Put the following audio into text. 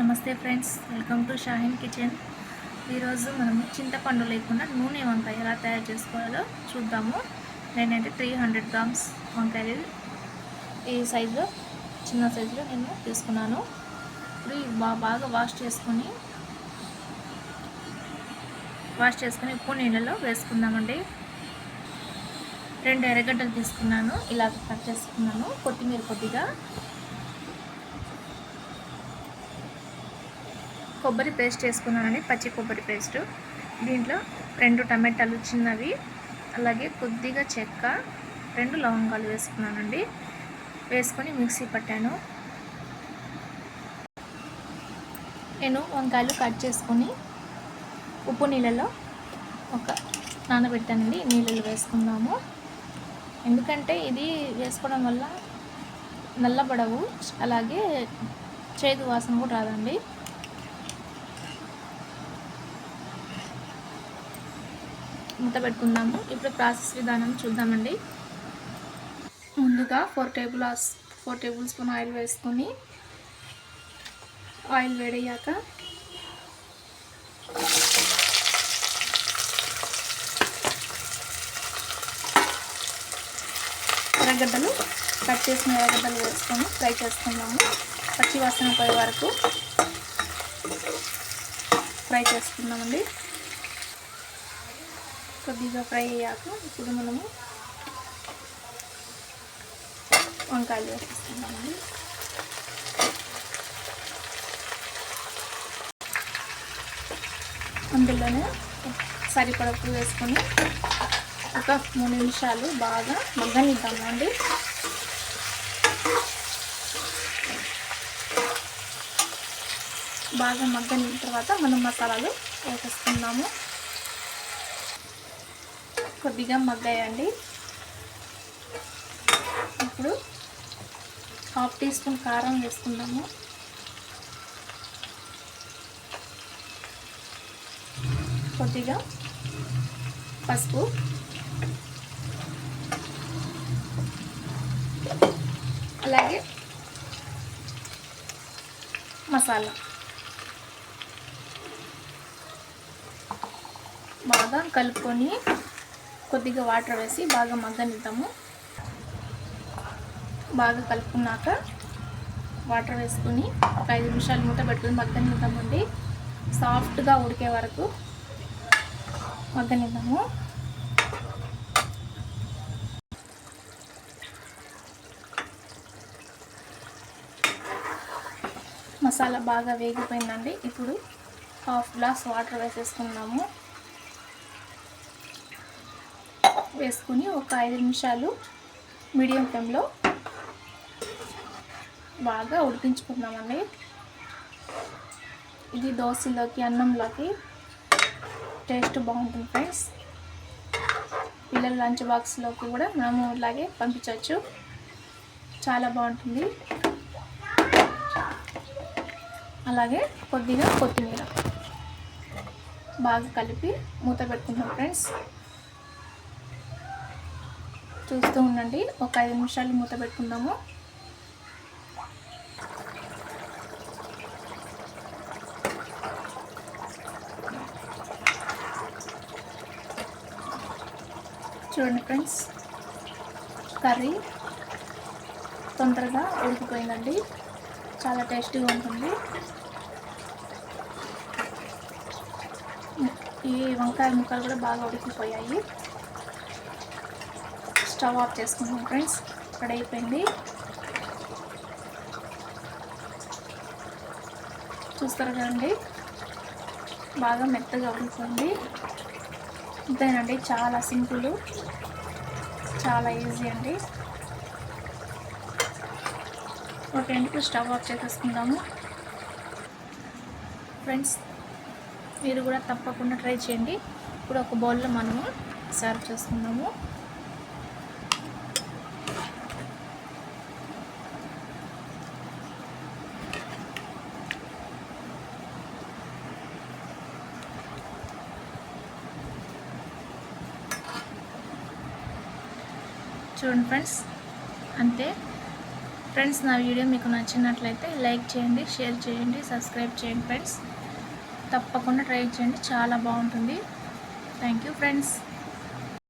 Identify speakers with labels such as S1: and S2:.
S1: నమస్తే friends welcome to Shaheen kitchen. ఈరోజు మనము చింతపండు లేకుండా నూనె వంకాయ ఎలా తయారు చేసుకోవాలో చూద్దాము. నేనైతే త్రీ హండ్రెడ్ గ్రామ్స్ వంకాయలు ఈ సైజులో చిన్న సైజులో నేను తీసుకున్నాను. ఇప్పుడు బాగా వాష్ చేసుకొని వాష్ చేసుకొని ఉప్పు నీళ్ళలో వేసుకుందామండి. రెండు ఎర్రగడ్డలు తీసుకున్నాను ఇలా కట్ చేసుకున్నాను కొత్తిమీర కొద్దిగా. కొబ్బరి పేస్ట్ వేసుకున్నానండి పచ్చి కొబ్బరి పేస్ట్. దీంట్లో రెండు టమాటాలు చిన్నవి అలాగే కొద్దిగా చెక్క రెండు లవంగాలు వేసుకున్నానండి. వేసుకొని మిక్సీ పట్టాను. నేను వంకాయలు కట్ చేసుకొని ఉప్పు నీళ్ళలో ఒక నానబెట్టానండి నీళ్ళలో వేసుకుందాము. ఎందుకంటే ఇది వేసుకోవడం వల్ల నల్లబడవు అలాగే చేదు వాసన కూడా రాదండి. మూత పెట్టుకుందాము. ఇప్పుడు ప్రాసెస్ విధానం చూద్దామండి. ముందుగా four table four tablespoon oil వేసుకొని ఆయిల్ వేడయ్యాక ఎర్రగడ్డలు కట్ చేసిన ఎర్రగడ్డలు వేసుకొని ఫ్రై చేసుకుందాము. పచ్చి వాసన పోయే వరకు ఫ్రై చేసుకుందామండి. కొద్దిగా ఫ్రై అయ్యాక ఇప్పుడు మనము వంకాయలు వేసేస్తున్నామండి. అందులోనే సరిపడపు వేసుకొని ఒక మూడు నిమిషాలు బాగా మగ్గనిద్దామండి. బాగా మగ్గని తర్వాత మనం మసాలాలు వేసేసుకుందాము. కొద్దిగా మగ్గాయండి. ఇప్పుడు హాఫ్ టీ స్పూన్ కారం వేసుకుందాము. కొద్దిగా పసుపు. అలాగే మసాలా. బాగా కలుపుకొని కొద్దిగా వాటర్ వేసి బాగా మగ్గనిద్దాము. బాగా కలుపుకున్నాక వాటర్ వేసుకుని ఒక ఐదు నిమిషాలు మూత పెట్టుకుని మగ్గనిద్దామండి. సాఫ్ట్గా ఉడికే వరకు మగ్గనిద్దాము. మసాలా బాగా వేగిపోయిందండి. ఇప్పుడు హాఫ్ గ్లాస్ వాటర్ వేసేసుకున్నాము వేసుకుని ఒక ఐదు నిమిషాలు మీడియం ఫ్లేమ్లో బాగా ఉడికించుకుందామండి ఇది దోశలోకి అన్నంలోకి టేస్ట్ బాగుంటుంది ఫ్రెండ్స్. పిల్లల లంచ్ బాక్స్లోకి కూడా మనము ఇలాగే పంపించవచ్చు. చాలా బాగుంటుంది. అలాగే కొద్దిగా కొత్తిమీర బాగా కలిపి మూత పెట్టుకుంటాం ఫ్రెండ్స్. చూస్తూ ఉండండి. ఒక ఐదు నిమిషాలు మూత పెట్టుకుందాము. చూడండి ఫ్రెండ్స్ కర్రీ తొందరగా ఉడికిపోయిందండి. చాలా టేస్టీగా ఉంటుంది. ఈ వంకాయ ముక్కలు కూడా బాగా ఉడికిపోయాయి. స్టవ్ ఆఫ్ చేసుకుంటున్నాం ఫ్రెండ్స్. రెడీ అయిపోయింది చూస్తారు కదండి. బాగా మెత్తగా ఉడికిపోయింది. అంతేనండి చాలా సింపుల్ చాలా ఈజీ అండి. ఒక అండి స్టవ్ ఆఫ్ చేసేసుకుందాము. ఫ్రెండ్స్ మీరు కూడా తప్పకుండా ట్రై చేయండి. ఇప్పుడు ఒక బౌల్లో మనము సర్వ్ చేసుకుందాము. చూడండి ఫ్రెండ్స్. అంతే. ఫ్రెండ్స్ నా వీడియో మీకు నచ్చినట్లయితే లైక్ చేయండి షేర్ చేయండి సబ్స్క్రైబ్ చేయండి ఫ్రెండ్స్. తప్పకుండా ట్రై చేయండి. చాలా బాగుంటుంది. Thank you friends.